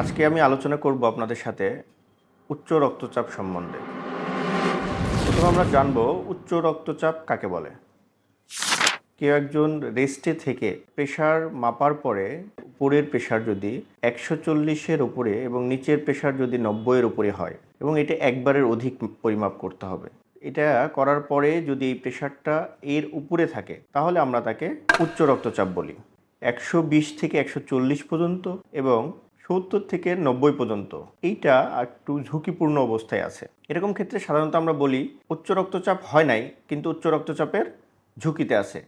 আজকে আমি আলোচনা করব আপনাদের সাথে উচ্চ রক্তচাপ সম্বন্ধে। প্রথমে আমরা জানব উচ্চ রক্তচাপ কাকে বলে। কেউ একজন রেস্টে থেকে প্রেশার মাপার পরে উপরের প্রেশার যদি একশো চল্লিশের উপরে এবং নিচের প্রেশার যদি নব্বইয়ের উপরে হয় এবং এটা একবারের অধিক পরিমাপ করতে হবে। এটা করার পরে যদি এই প্রেশারটা এর উপরে থাকে, তাহলে আমরা তাকে উচ্চ রক্তচাপ বলি। একশো বিশ থেকে একশো চল্লিশ পর্যন্ত এবং সত্তর থেকে নব্বই পর্যন্ত। এইটা একটু ঝুঁকিপূর্ণ অবস্থায় আছে। এরকম ক্ষেত্রে সাধারণত আমরা বলি, উচ্চ রক্তচাপ হয় নাই, কিন্তু উচ্চ রক্তচাপের ঝুঁকিতে আছে।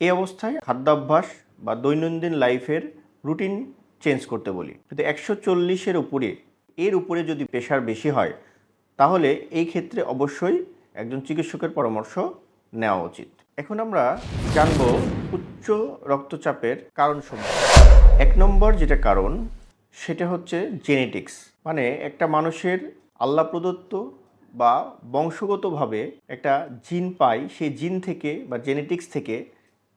এই অবস্থায় খাদ্যাভ্যাস বা দৈনন্দিন লাইফের রুটিন চেঞ্জ করতে বলি। কিন্তু একশো চল্লিশের উপরে, এর উপরে যদি প্রেশার বেশি হয়, তাহলে এই ক্ষেত্রে অবশ্যই একজন চিকিৎসকের পরামর্শ নেওয়া উচিত। এখন আমরা জানব উচ্চ রক্তচাপের কারণ কারণসমূহ এক নম্বর যেটা কারণ সেটা হচ্ছে জেনেটিক্স মানে একটা মানুষের আল্লাহ প্রদত্ত বা বংশগতভাবে একটা জিন পাই সেই জিন থেকে বা জেনেটিক্স থেকে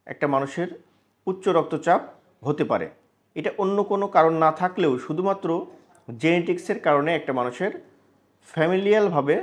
একটা মানুষের উচ্চ রক্তচাপ হতে পারে। এটা অন্য কোনো কারণ না থাকলেও শুধুমাত্র জেনেটিক্সের কারণে একটা মানুষের ফ্যামিলিয়ালভাবে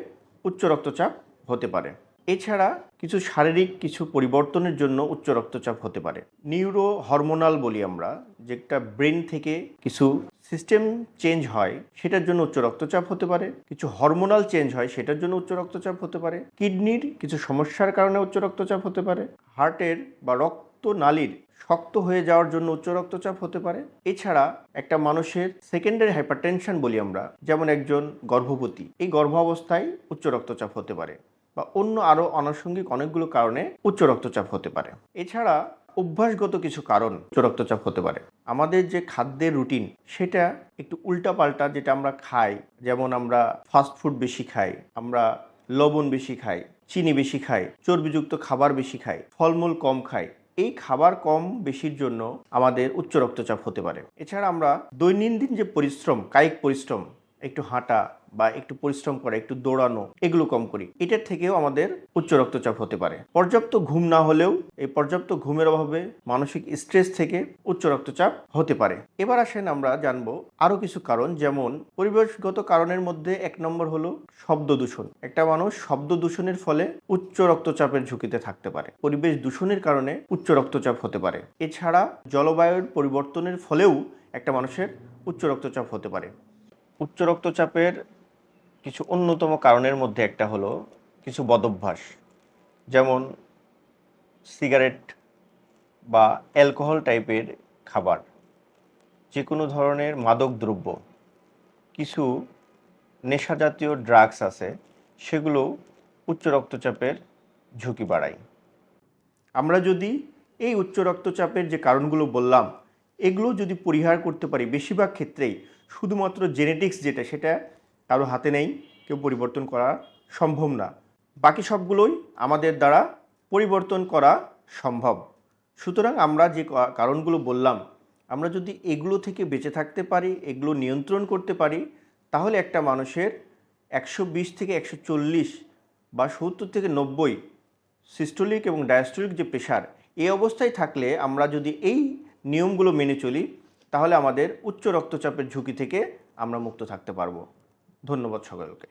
উচ্চ রক্তচাপ হতে পারে। এছাড়া কিছু শারীরিক, কিছু পরিবর্তনের জন্য উচ্চ রক্তচাপ হতে পারে। নিউরো হরমোনাল বলি আমরা, যেটা ব্রেন থেকে কিছু সিস্টেম চেঞ্জ হয়, সেটার জন্য উচ্চ রক্তচাপ হতে পারে, কিছু হরমোনাল চেঞ্জ হয়, সেটার জন্য উচ্চ রক্তচাপ হতে পারে, কিডনির কিছু সমস্যার কারণে উচ্চ রক্তচাপ হতে পারে, হার্টের বা রক্ত নালীর শক্ত হয়ে যাওয়ার জন্য উচ্চ রক্তচাপ হতে পারে। এছাড়া একটা মানুষের সেকেন্ডারি হাইপারটেনশন বলি আমরা, যেমন একজন গর্ভবতী, এই গর্ভাবস্থায় উচ্চ রক্তচাপ হতে পারে বা অন্য আরও আনুষঙ্গিক অনেকগুলো কারণে উচ্চ রক্তচাপ হতে পারে। এছাড়া অভ্যাসগত কিছু কারণ রক্তচাপ হতে পারে। আমাদের যে খাদ্যের রুটিন, সেটা একটু উল্টাপাল্টা যেটা আমরা খাই, যেমন আমরা ফাস্ট ফুড বেশি খাই, আমরা লবণ বেশি খাই, চিনি বেশি খাই, চর্বিযুক্ত খাবার বেশি খাই, ফলমূল কম খাই, এই খাবার কম বেশির জন্য আমাদের উচ্চ রক্তচাপ হতে পারে। এছাড়া আমরা দৈনন্দিন যে পরিশ্রম, কায়িক পরিশ্রম একটু হাঁটা বা একটু পরিশ্রম করা, একটু দৌড়ানো, এগুলো কম করি। এটার থেকেও আমাদের উচ্চ রক্তচাপ হতে পারে। পর্যাপ্ত ঘুম না হলেও এই পর্যাপ্ত ঘুমের অভাবে মানসিক স্ট্রেস থেকে উচ্চ রক্তচাপ হতে পারে। এবার আসেন আমরা জানব আরও কিছু কারণ, যেমন পরিবেশগত কারণের মধ্যে এক নম্বর হলো শব্দ দূষণ। একটা মানুষ শব্দ দূষণের ফলে উচ্চ রক্তচাপের ঝুঁকিতে থাকতে পারে। পরিবেশ দূষণের কারণে উচ্চ রক্তচাপ হতে পারে। এছাড়া জলবায়ুর পরিবর্তনের ফলেও একটা মানুষের উচ্চ রক্তচাপ হতে পারে। উচ্চ রক্তচাপের কিছু অন্যতম কারণের মধ্যে একটা হলো কিছু বদভ্যাস। যেমন সিগারেট বা অ্যালকোহল টাইপের খাবার যে কোনো ধরনের মাদক দ্রব্য, কিছু নেশা জাতীয় ড্রাগস আছে, সেগুলো উচ্চ রক্তচাপের ঝুঁকি বাড়ায়। আমরা যদি এই উচ্চ রক্তচাপের যে কারণগুলো বললাম, এগুলো যদি পরিহার করতে পারি, বেশিরভাগ ক্ষেত্রেই শুধুমাত্র জেনেটিক্স যেটা, সেটা কারও হাতে নেই, কেউ পরিবর্তন করা সম্ভব না। বাকি সবগুলোই আমাদের দ্বারা পরিবর্তন করা সম্ভব। সুতরাং আমরা যে কারণগুলো বললাম, আমরা যদি এগুলো থেকে বেঁচে থাকতে পারি, এগুলো নিয়ন্ত্রণ করতে পারি, তাহলে একটা মানুষের একশো বিশ থেকে একশো চল্লিশ বা সত্তর থেকে নব্বই সিস্টোলিক এবং ডায়াস্টোলিক যে প্রেশার, এই অবস্থায় থাকলে আমরা যদি এই নিয়মগুলো মেনে চলি তাহলে আমাদের উচ্চ রক্তচাপের ঝুঁকি থেকে আমরা মুক্ত থাকতে পারব। ধন্যবাদ সকলকে।